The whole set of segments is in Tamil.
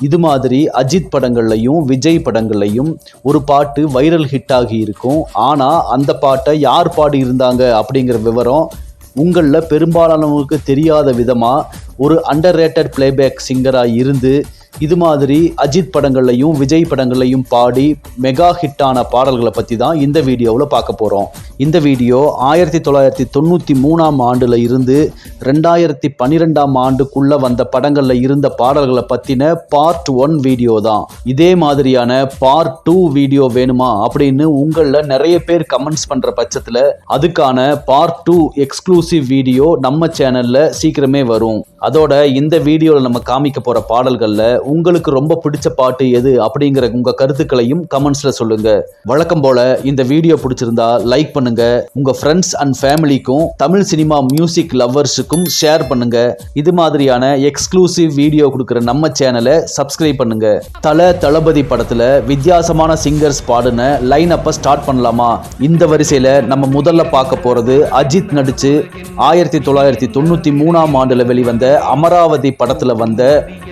இது மாதிரி அஜித் படங்கள்லையும் விஜய் படங்கள்லையும் ஒரு பாட்டு வைரல் ஹிட் ஆகி இருக்கும். ஆனால் அந்த பாட்டை யார் பாடி இருந்தாங்க அப்படிங்கிற விவரம் உங்களில் பெரும்பாலானவங்களுக்கு தெரியாத விதமாக ஒரு அண்டர் ரேட்டட் பிளேபேக் சிங்கராக இருந்து இது மாதிரி அஜித் படங்கள்லையும் விஜய் படங்கள்லையும் பாடி மெகா ஹிட்டான பாடல்களை பற்றி தான் இந்த வீடியோவில் பார்க்க போகிறோம் இந்த வீடியோ ஆயிரத்தி தொள்ளாயிரத்தி தொண்ணூற்றி மூணாம் ஆண்டில் இருந்து ரெண்டாயிரத்தி பன்னிரெண்டாம் ஆண்டுக்குள்ளே வந்த படங்களில் இருந்த பாடல்களை பற்றின பார்ட் ஒன் வீடியோ தான். இதே மாதிரியான பார்ட் டூ வீடியோ வேணுமா அப்படின்னு உங்களில் நிறைய பேர் கமெண்ட்ஸ் பண்ணுற பட்சத்தில் அதுக்கான பார்ட் டூ எக்ஸ்க்ளூசிவ் வீடியோ நம்ம சேனலில் சீக்கிரமே வரும். அதோட இந்த வீடியோவில் நம்ம காமிக்க போகிற பாடல்களில் உங்களுக்கு ரொம்ப பிடிச்ச பாட்டு எது அப்படிங்கிற உங்கள் கருத்துக்களையும் கமெண்ட்ஸில் சொல்லுங்கள் வழக்கம் போல் இந்த வீடியோ பிடிச்சிருந்தா லைக் பண்ணுங்கள் உங்கள் ஃப்ரெண்ட்ஸ் அண்ட் ஃபேமிலிக்கும் தமிழ் சினிமா மியூசிக் லவ்வர்ஸுக்கும் ஷேர் பண்ணுங்கள் இது மாதிரியான எக்ஸ்க்ளூசிவ் வீடியோ கொடுக்குற நம்ம சேனலை சப்ஸ்கிரைப் பண்ணுங்க. தல தளபதி படத்தில் வித்தியாசமான சிங்கர்ஸ் பாடின லைன் அப்ப ஸ்டார்ட் பண்ணலாமா? இந்த வரிசையில் நம்ம முதல்ல பார்க்க போகிறது அஜித் நடித்து ஆயிரத்தி தொள்ளாயிரத்தி தொண்ணூற்றி மூணாம் ஆண்டில் வெளிவந்த அமராவதி படத்தில் வந்த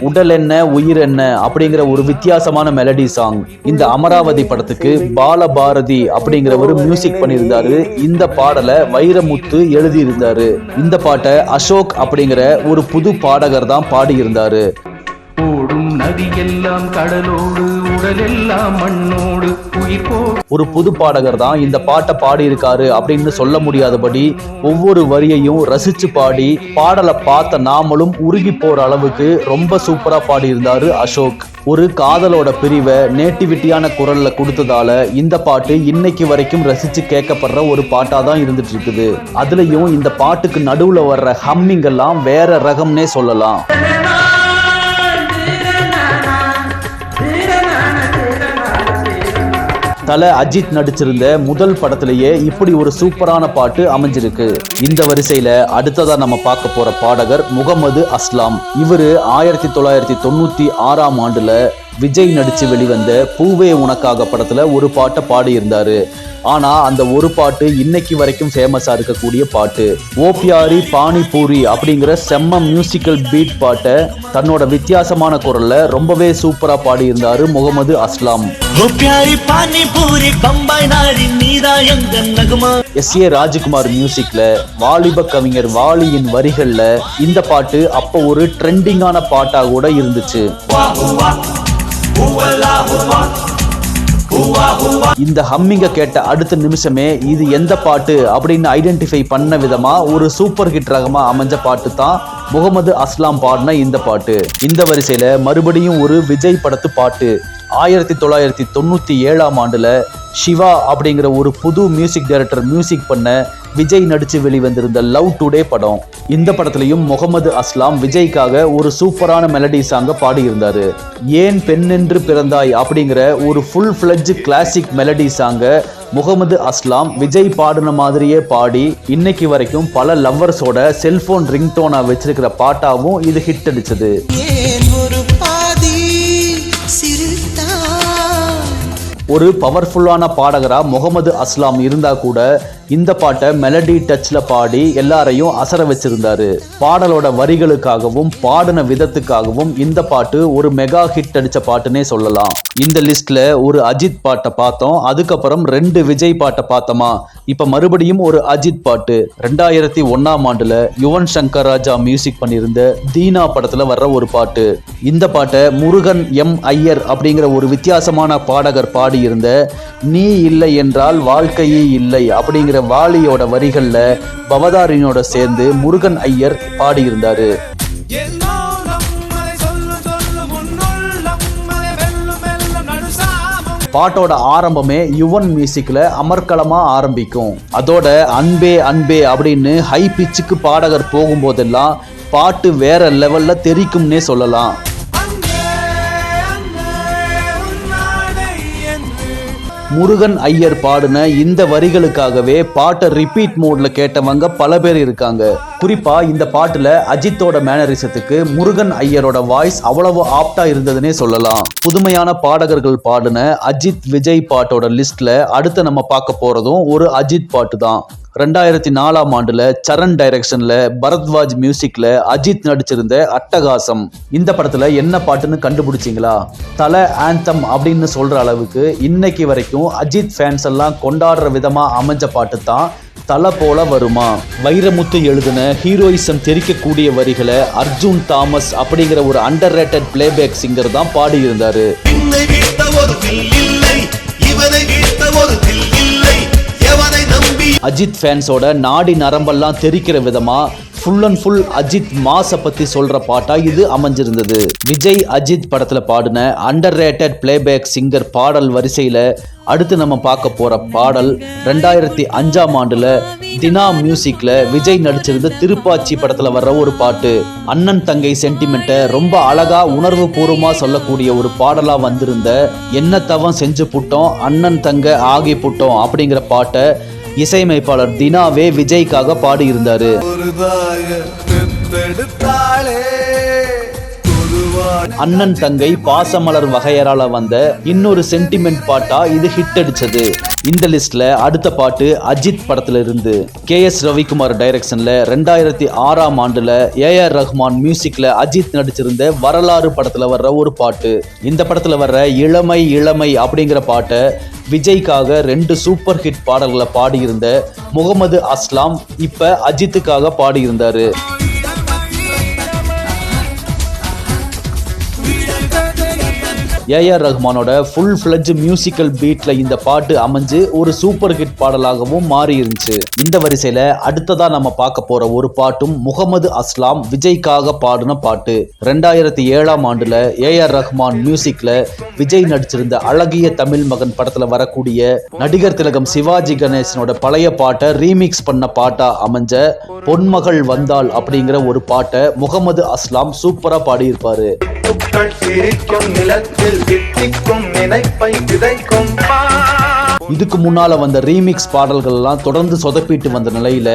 உடல் என்ன உயிர் என்ன அப்படிங்கிற ஒரு வித்தியாசமான மெலடி சாங் இந்த அமராவதி படத்துக்கு பாலபாரதி அப்படிங்கிறவர் மியூசிக் பண்ணியிருந்தாரு. இந்த பாடலை வைரமுத்து எழுதியிருந்தாரு. இந்த பாட்டை அசோக் அப்படிங்கிற ஒரு புது பாடகர் தான் பாடியிருந்தாரு. ஓடும் நதியெல்லாம் கடலோடு உடலெல்லாம் மண்ணோடு ஒரு புது பாடகர் தான் இந்த பாட்டை பாடியிருக்காரு அப்படின்னு சொல்ல முடியாதபடி ஒவ்வொரு வரியையும் ரசிச்சு பாடி பாடலை பார்த்த நாமளும் உருகி போற அளவுக்கு ரொம்ப சூப்பரா பாடியிருந்தாரு அசோக். ஒரு காதலோட பிரிவை நேட்டிவிட்டியான குரல்ல கொடுத்ததால இந்த பாட்டு இன்னைக்கு வரைக்கும் ரசிச்சு கேட்கப்படுற ஒரு பாட்டா தான் இருந்துட்டு இருக்குது அதுலயும் இந்த பாட்டுக்கு நடுவுல வர்ற ஹம்மிங் எல்லாம் வேற ரகம்னே சொல்லலாம். தல அஜித் நடிச்சிருந்த முதல் படத்திலேயே இப்படி ஒரு சூப்பரான பாட்டு அமைஞ்சிருக்கு. இந்த வரிசையில அடுத்ததா நம்ம பார்க்க போற பாடகர் முகமது அஸ்லாம். இவரு ஆயிரத்தி தொள்ளாயிரத்தி தொண்ணூத்தி ஆறாம் ஆண்டுல விஜய் நடிச்சு வெளிவந்த பூவே உனக்காக படத்துல ஒரு பாட்டை பாடியிருந்தாரு. ஆனா அந்த ஒரு பாட்டு இன்னைக்கு வரைக்கும் ஃபேமஸா இருக்கக்கூடிய பாட்டு. ஓபியாரி பானிபூரி அப்படிங்கிற செம்ம மியூசிக்கல் பீட் பாட்டை தன்னோட வித்தியாசமான குரல்ல ரொம்பவே சூப்பரா பாடியிருந்தாரு முகமது அஸ்லாம். எஸ் ஏ ராஜ்குமார் மியூசிக்ல வாலிப கவிஞர் வாலியின் வரிகள்ல இந்த பாட்டு அப்போ ஒரு ட்ரெண்டிங்கான பாட்டா கூட இருந்துச்சு. இந்த ஹம்மிங்க கேட்ட அடுத்த நிமிஷமே இது எந்த பாட்டு அப்படின்னு ஐடென்டிஃபை பண்ண விதமா ஒரு சூப்பர் ஹிட் ரகமா அமைஞ்ச பாட்டு தான் முகமது அஸ்லாம் பாடின இந்த பாட்டு. இந்த வரிசையில மறுபடியும் ஒரு விஜய் படத்து பாட்டு. ஆயிரத்தி தொள்ளாயிரத்தி தொண்ணூத்தி ஏழாம் ஆண்டுல சிவா அப்படிங்கிற ஒரு புது மியூசிக் டைரக்டர் மியூசிக் பண்ண விஜய் நடிச்சு வெளிவந்திருந்த லவ் டுடே படம். இந்த படத்துலயும் முகமது அஸ்லாம் விஜய்க்காக ஒரு சூப்பரான மெலடி சாங்க பாடியிருந்தாரு. ஏன் பெண்ணென்று பிறந்தாய் அப்படிங்கிற ஒரு ஃபுல் ஃபிளட்ஜ் கிளாசிக் மெலடி சாங்க முகமது அஸ்லாம் விஜய் பாடின மாதிரியே பாடி இன்னைக்கு வரைக்கும் பல லவ்வர்ஸோட செல்போன் ரிங்டோனா வச்சிருக்கிற பாட்டாவும் இது ஹிட் அடிச்சது. ஒரு பவர்ஃபுல்லான பாடகராக முகமது அஸ்லாம் இருந்தால் கூட இந்த பாட்டை மெலடி டச்சில் பாடி எல்லாரையும் அசர வச்சிருந்தாரு. பாடலோட வரிகளுக்காகவும் பாடின விதத்துக்காகவும் இந்த பாட்டு ஒரு மெகா ஹிட் அடிச்ச பாட்டுன்னே சொல்லலாம். இந்த லிஸ்ட்ல ஒரு அஜித் பாட்டை பார்த்தோம். அதுக்கப்புறம் ரெண்டு விஜய் பாட்டை பார்த்தோமா? இப்ப மறுபடியும் ஒரு அஜித் பாட்டு. ரெண்டாயிரத்தி ஒன்னாம் ஆண்டுல யுவன் சங்கர் ராஜா மியூசிக் பண்ணியிருந்த தீனா படத்துல வர்ற ஒரு பாட்டு. இந்த பாட்டை முருகன் எம் ஐயர் அப்படிங்கிற ஒரு வித்தியாசமான பாடகர் பாடியிருந்த நீ இல்லை என்றால் வாழ்க்கையே இல்லை அப்படிங்கிற அப்படிங்கிற வாலியோட வரிகள்ல பவதாரினோட சேர்ந்து முருகன் ஐயர் பாடியிருந்தாரு. பாட்டோட ஆரம்பமே யுவன் மியூசிக்ல அமர்க்களமா ஆரம்பிக்கும். அதோட அன்பே அன்பே அப்படின்னு ஹை பிச்சுக்கு பாடகர் போகும்போதெல்லாம் பாட்டு வேற லெவல்ல தெரிக்கும்னே சொல்லலாம். முருகன் ஐயர் பாடின இந்த வரிகளுக்காகவே பாட்டை ரிப்பீட் மோட்ல கேட்டவங்க பல பேர் இருக்காங்க. குறிப்பா இந்த பாட்டுல அஜித்தோட மேனரிசத்துக்கு முருகன் ஐயரோட வாய்ஸ் அவ்வளவு ஆப்டா இருந்ததுன்னே சொல்லலாம். புதுமையான பாடகர்கள் பாடின அஜித் விஜய் பாட்டோட லிஸ்ட்ல அடுத்து நம்ம பார்க்க போறதும் ஒரு அஜித் பாட்டு தான். ரெண்டாயிரத்தி நாலாம் ஆண்டுல சரண் டைரக்ஷன்ல பரத்வாஜ் மியூசிக்ல அஜித் நடிச்சிருந்த அட்டகாசம். இந்த படத்துல என்ன பாட்டுன்னு கண்டுபிடிச்சிங்களா? தல ஆந்தம் அப்படின்னு சொல்ற அளவுக்கு இன்னைக்கு வரைக்கும் அஜித் ஃபேன்ஸ் எல்லாம் கொண்டாடுற விதமா அமைஞ்ச பாட்டு தான் தலை போல வருமா? வைரமுத்து எழுதின ஹீரோயிசம் தெரிக்கக்கூடிய வரிகளை அர்ஜுன் தாமஸ் அப்படிங்கிற ஒரு அண்டர் ரேட்டட் பிளேபேக் சிங்கர் தான் பாடியிருந்தாரு. அஜித் ஃபேன்ஸோட நாடி நரம்பெல்லாம் தெரிக்கிற விதமா ஃபுல் அண்ட் ஃபுல் அஜித் மாஸை பத்தி சொல்ற பாட்டா இது அமைஞ்சிருந்தது. விஜய் அஜித் படத்துல பாடின அண்டர் ரேட்டட் பிளேபேக் சிங்கர் பாடல் வரிசையில அடுத்து நம்ம பார்க்க போற பாடல் ரெண்டாயிரத்தி அஞ்சாம் ஆண்டுல தினா மியூசிக்ல விஜய் நடிச்சிருந்த திருப்பாச்சி படத்துல வர்ற ஒரு பாட்டு. அண்ணன் தங்கை சென்டிமெண்ட்டை ரொம்ப அழகா உணர்வு பூர்வமா சொல்லக்கூடிய ஒரு பாடலா வந்திருந்த என்ன தவம் செஞ்சு புட்டோம் அண்ணன் தங்க ஆகி புட்டோம் அப்படிங்கிற பாட்டை இசையமைப்பாளர் தினாவே விஜய்க்காக பாடியிருந்தாரு. அண்ணன் தங்கை பாசமலர் வகையரால வந்த இன்னொரு சென்டிமெண்ட் பாட்டா இது ஹிட் அடிச்சது. இந்த லிஸ்ட்ல அடுத்த பாட்டு அஜித் படத்துல இருந்து கே எஸ் ரவிக்குமார் டைரக்ஷன்ல ரெண்டாயிரத்தி ஆறாம் ஆண்டுல ஏஆர் ரஹ்மான் மியூசிக்ல அஜித் நடிச்சிருந்த வரலாறு படத்துல வர்ற ஒரு பாட்டு. இந்த படத்துல வர்ற இளமை இளமை அப்படிங்கிற பாட்டை விஜய்க்காக ரெண்டு சூப்பர் ஹிட் பாடல்களை பாடியிருந்த முகமது அஸ்லாம் இப்ப அஜித்துக்காக பாடியிருந்தாரு. ஏஆர் ரஹ்மானோட ஃபுல் ஃப்ளெஜ் மியூசிக்கல் பீட்ல இந்த பாட்டு அமைஞ்சு ஒரு சூப்பர் ஹிட் பாடலாகவும் மாறி இருந்துச்சு இந்த வரிசையில அடுத்ததா நம்ம பார்க்க போற ஒரு பாட்டும் முகமது அஸ்லாம் விஜய்க்காக பாடின பாட்டு. ரெண்டாயிரத்தி ஏழாம் ஆண்டுல ஏஆர் ரஹ்மான் மியூசிக்ல விஜய் நடிச்சிருந்த அழகிய தமிழ் மகன் படத்துல வரக்கூடிய நடிகர் திலகம் சிவாஜி கணேசனோட பழைய பாட்டை ரீமிக்ஸ் பண்ண பாட்டா அமைஞ்ச பொன்மகள் வந்தாள் அப்படிங்கிற ஒரு பாட்டை முகமது அஸ்லாம் சூப்பரா பாடியிருப்பாரு. சிரிக்கும் நிலத்தில் தித்திக்கும் நினைப்பை விதைக்கும் பா இதுக்கு முன்னால் வந்த ரீமிக்ஸ் பாடல்கள் எல்லாம் தொடர்ந்து சொதப்பிட்டு வந்த நிலையில்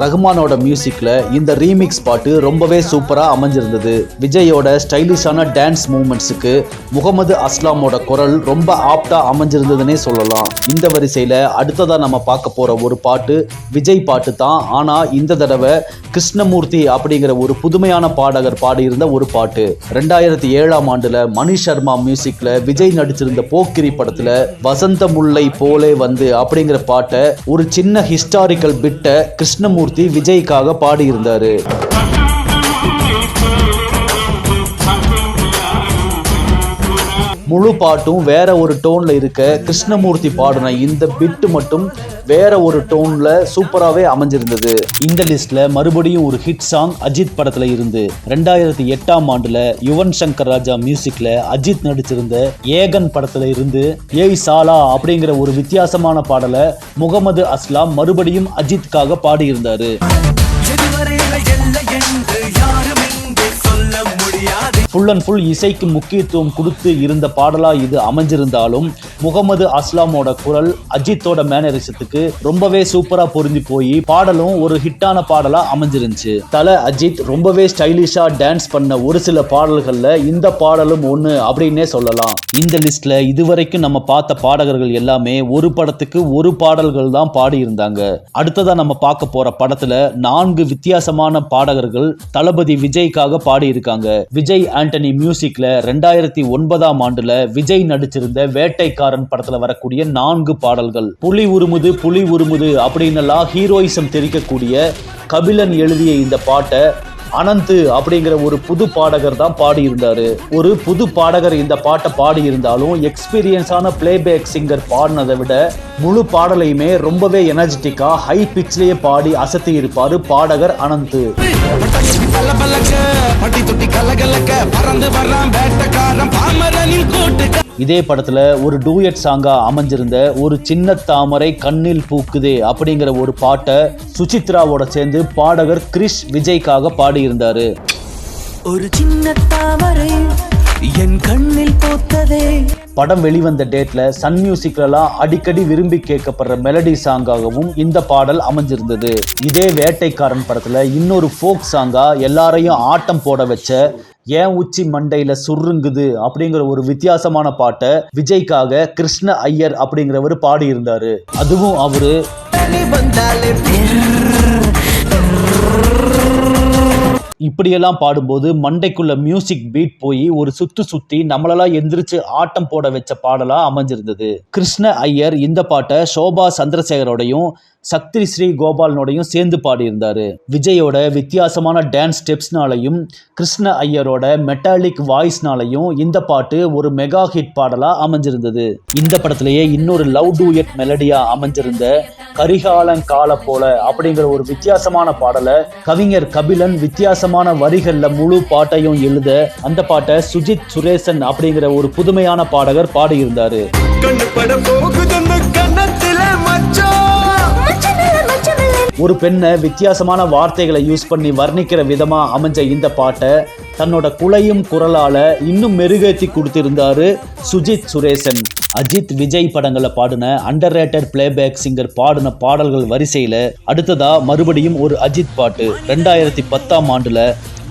ரஹ்மானோட மியூசிக்கில் இந்த ரீமிக்ஸ் பாட்டு ரொம்பவே சூப்பராக அமைஞ்சிருந்தது. விஜயோட ஸ்டைலிஷான டான்ஸ் மூமெண்ட்ஸுக்கு முகமது அஸ்லாமோட குரல் ரொம்ப ஆப்டாக அமைஞ்சிருந்ததுன்னே சொல்லலாம். இந்த வரிசையில் அடுத்ததாக நம்ம பார்க்க போகிற ஒரு பாட்டு விஜய் பாட்டு தான். ஆனால் இந்த தடவை கிருஷ்ணமூர்த்தி அப்படிங்கிற ஒரு புதுமையான பாடகர் பாடியிருந்த ஒரு பாட்டு. ரெண்டாயிரத்தி ஏழாம் ஆண்டில் மணி சர்மா மியூசிக்கில் விஜய் நடிச்சிருந்த போக்கிரி படத்தில் வசந்த முல்லை போல் வந்து அப்படிங்கிற பாட்டை ஒரு சின்ன ஹிஸ்டாரிக்கல் பிட்டை கிருஷ்ணமூர்த்தி விஜய்க்காக பாடியிருந்தாரு. முழு பாட்டும் வேற ஒரு டோன்ல இருக்க கிருஷ்ணமூர்த்தி பாடின இந்த பிட்டு மட்டும் வேற ஒரு டோன்ல சூப்பராகவே அமைஞ்சிருந்தது. இந்த லிஸ்ட்ல மறுபடியும் ஒரு ஹிட் சாங் அஜித் படத்துல இருந்து ரெண்டாயிரத்தி எட்டாம் ஆண்டுல யுவன் சங்கர் ராஜா மியூசிக்ல அஜித் நடிச்சிருந்த ஏகன் படத்துல இருந்து ஏய் சாலா அப்படிங்கிற ஒரு வித்தியாசமான பாடலை முகமது அஸ்லாம் மறுபடியும் அஜித்காக பாடியிருந்தாரு. ஃபுல் அண்ட் ஃபுல் இசைக்கு முக்கியத்துவம் கொடுத்து இருந்த பாடலாக இது அமைஞ்சிருந்தாலும் முகமது அஸ்லாமோட குரல் அஜித்தோட மேனரிசத்துக்கு ரொம்பவே சூப்பரா பொருந்தி போய் பாடலும் ஒரு ஹிட்டான பாடலா அமைஞ்சிருந்துச்சு. தல அஜித் ரொம்பவே ஸ்டைலிஷா டான்ஸ் பண்ண ஒரு சில பாடல்கள்ல இந்த பாடலும் ஒன்று அப்படின்னே சொல்லலாம். இந்த லிஸ்ட்ல இதுவரைக்கும் நம்ம பார்த்த பாடகர்கள் எல்லாமே ஒரு படத்துக்கு ஒரு பாடல்கள் தான் பாடி இருந்தாங்க அடுத்ததா நம்ம பார்க்க போற படத்துல நான்கு வித்தியாசமான பாடகர்கள் தளபதி விஜய்க்காக பாடி இருக்காங்க விஜய் ஆண்டனி மியூசிக்ல ரெண்டாயிரத்தி ஒன்பதாம் ஆண்டுல விஜய் நடிச்சிருந்த வேட்டைக்காரன் படத்துல வரக்கூடிய நான்கு பாடல்கள். புலி உருமுது புலி உருமுது அப்படின்னெல்லாம் ஹீரோயிசம் தெரிவிக்கக்கூடிய கபிலன் எழுதிய இந்த பாட்டை அனந்து அப்படிங்கிற ஒரு புது பாடகர் தான் பாடியிருந்தாரு. ஒரு புது பாடகர் இந்த பாட்டை பாடியிருந்தாலும் எக்ஸ்பீரியன்ஸான பிளேபேக் சிங்கர் பாடினதை விட முழு பாடலையுமே ரொம்பவே எனர்ஜெட்டிக்கா ஹை பிச்லேயே பாடி அசத்தி இருப்பாரு பாடகர் அனந்து. பட்டி தொட்டி கலகலக்க பறந்து வர்றான் வேட்டக்காரன் பாமரனின் கூட்டு இதே படத்துல ஒரு டூயட் சாங்கா அமைஞ்சிருந்த ஒரு சின்ன தாமரை கண்ணில் பூக்குதே அப்படிங்கிற ஒரு பாட்டை சுசித்ராவோட சேர்ந்து பாடகர் கிரிஷ் விஜய்க்காக பாடியிருந்தாரு. ஒரு சின்ன தாமரை என் கண்ணில் பூத்ததே. படம் வெளிவந்த டேட்ல சன் மியூசிக்லலாம் அடிக்கடி விரும்பி கேட்கப்படுற மெலடி சாங்காகவும் இந்த பாடல் அமைஞ்சிருந்தது. இதே வேட்டைக்காரன் படத்துல இன்னொரு ஃபோக் சாங்கா எல்லாரையும் ஆட்டம் போட வச்ச ஏன் உச்சி மண்டையில சுருங்குது அப்படிங்கிற ஒரு வித்தியாசமான பாட்டை விஜய்க்காக கிருஷ்ண ஐயர் அப்படிங்கிறவர் பாடியிருந்தாரு. அதுவும் அவரு வந்தாலே இப்படியெல்லாம் பாடும்போது மண்டைக்குள்ள மியூசிக் பீட் போய் ஒரு சுத்து சுத்தி நம்மளெல்லாம் எந்திரிச்சு ஆட்டம் போட வச்ச பாடலா அமைஞ்சிருந்தது. கிருஷ்ண ஐயர் இந்த பாட்டை சோபா சந்திரசேகரோடையும் சக்தி ஸ்ரீ கோபாலனோடையும் சேர்ந்து பாடியிருந்தாரு. விஜயோட வித்தியாசமான டான்ஸ் ஸ்டெப்ஸ்னாலையும் கிருஷ்ண ஐயரோட மெட்டாலிக் வாய்ஸ்னாலையும் இந்த பாட்டு ஒரு மெகா ஹிட் பாடலா அமைஞ்சிருந்தது. இந்த படத்திலேயே இன்னொரு லவ் டூயட் மெலடியா அமைஞ்சிருந்த கரிகாலங்கால போல அப்படிங்கிற ஒரு வித்தியாசமான பாடலை கவிஞர் கபிலன் வித்தியாசமான வரிகளில் முழு பாட்டையும் எழுத அந்த பாட்டை சுஜித் சுரேசன் அப்படிங்கிற ஒரு புதுமையான பாடகர் பாடியிருந்தாரு. ஒரு பெண்ணை வித்தியாசமான வார்த்தைகளை யூஸ் பண்ணி வர்ணிக்கிற விதமா அமைஞ்ச இந்த பாட்டை தன்னோட குலையும் குரலால இன்னும் மெருகேத்தி கொடுத்திருந்தாரு சுஜித் சுரேசன். அஜித் விஜய் படங்களை பாடின அண்டர் ரேட்டட் பிளேபேக் சிங்கர் பாடின பாடல்கள் வரிசையில அடுத்ததா மறுபடியும் ஒரு அஜித் பாட்டு. ரெண்டாயிரத்தி பத்தாம் ஆண்டுல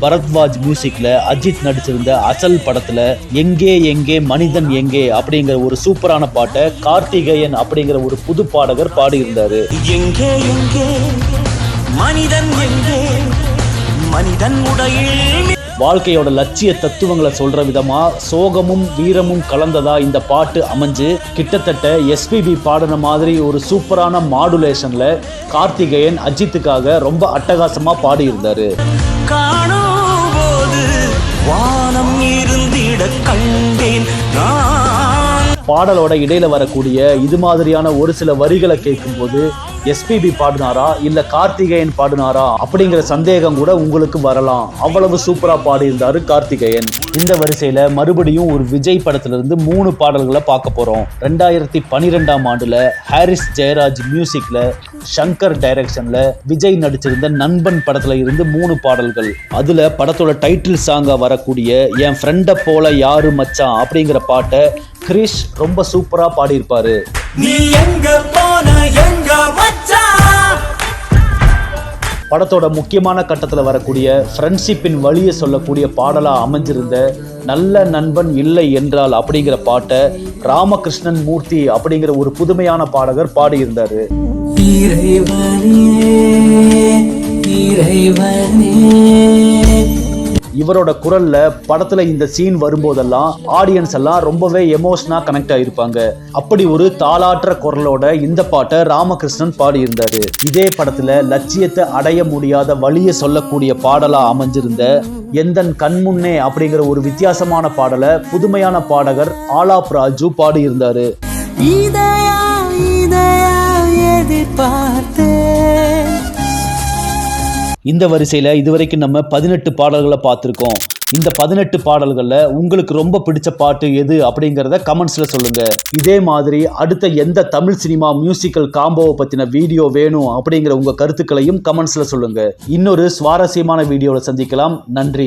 பரத்வாஜ் மியூசிக்ல அஜித் நடிச்சிருந்த அசல் படத்துல எங்கே எங்கே மனிதன் எங்கே அப்படிங்கிற ஒரு சூப்பரான பாட்டை கார்த்திகேயன் அப்படிங்கிற ஒரு புது பாடகர் பாடியிருந்தாரு. எங்கே எங்கே மனிதன் எங்கே மனிதன் உடையில் வாழ்க்கையோட லட்சிய தத்துவங்களை சொல்ற விதமா சோகமும் வீரமும் கலந்ததா இந்த பாட்டு அமைஞ்சு கிட்டத்தட்ட எஸ்பிபி பாடின மாதிரி ஒரு சூப்பரான மாடுலேஷன்ல கார்த்திகேயன் அஜித்துக்காக ரொம்ப அட்டகாசமா பாடியிருந்தாரு. காணும் போது வானம் இருந்திட கண்டேன். நான் பாடலோட இடையில வரக்கூடிய இது மாதிரியான ஒரு சில வரிகளை கேட்கும்போது எஸ்பிபி பாடினாரா இல்ல கார்த்திகேயன் பாடினாரா அப்படிங்கிற சந்தேகம் கூட உங்களுக்கு வரலாம். அவ்வளவு சூப்பரா பாடியிருந்தாரு கார்த்திகேயன். இந்த வரிசையில மறுபடியும் ஒரு விஜய் படத்திலிருந்து மூணு பாடல்களை பார்க்க போறோம். ரெண்டாயிரத்தி பனிரெண்டாம் ஆண்டுல ஹாரிஸ் ஜெயராஜ் மியூசிக்ல சங்கர் டைரக்ஷன்ல விஜய் நடிச்சிருந்த நண்பன் படத்துல இருந்து மூணு பாடல்கள். அதுல படத்தோட டைட்டில் சாங்காக வரக்கூடிய என் ஃப்ரெண்டை போல யாரு மச்சான்? அப்படிங்கிற பாட்டை கிரிஷ் ரொம்ப சூப்பரா பாடியிருப்பாரு. படத்தோட முக்கியமான கட்டத்தில் வரக்கூடிய ஃப்ரெண்ட்ஷிப்பின் வழியை சொல்லக்கூடிய பாடலாக அமைஞ்சிருந்த நல்ல நண்பன் இல்லை என்றால் அப்படிங்கிற பாட்டை ராமகிருஷ்ணன் மூர்த்தி அப்படிங்கிற ஒரு புதுமையான பாடகர் பாடியிருந்தாரு. இவரோட குரல்ல படத்துல இந்த சீன் வரும்போதெல்லாம் ஆடியன்ஸ் எல்லாம் ரொம்பவே எமோஷனா கனெக்ட் ஆயிருப்பாங்க. அப்படி ஒரு தாளாற்ற குரலோட இந்த பாட்டை ராமகிருஷ்ணன் பாடியிருந்தாரு. இதே படத்துல லட்சியத்தை அடைய முடியாத வழியை சொல்லக்கூடிய பாடலா அமைஞ்சிருந்த எந்தன் கண்முன்னே அப்படிங்கிற ஒரு வித்தியாசமான பாடலை புதுமையான பாடகர் ஆலாப் ராஜு பாடியிருந்தாரு. இதயா இதயா எதிர்பார்த்தேன். இந்த வரிசையில் இதுவரைக்கும் நம்ம பதினெட்டு பாடல்களை பார்த்துருக்கோம். இந்த பதினெட்டு பாடல்களில் உங்களுக்கு ரொம்ப பிடிச்ச பாட்டு எது அப்படிங்கிறத கமெண்ட்ஸில் சொல்லுங்கள் இதே மாதிரி அடுத்த எந்த தமிழ் சினிமா மியூசிக்கல் காம்போவை பற்றின வீடியோ வேணும் அப்படிங்கிற உங்கள் கருத்துக்களையும் கமெண்ட்ஸில் சொல்லுங்கள் இன்னொரு சுவாரஸ்யமான வீடியோவில் சந்திக்கலாம். நன்றி.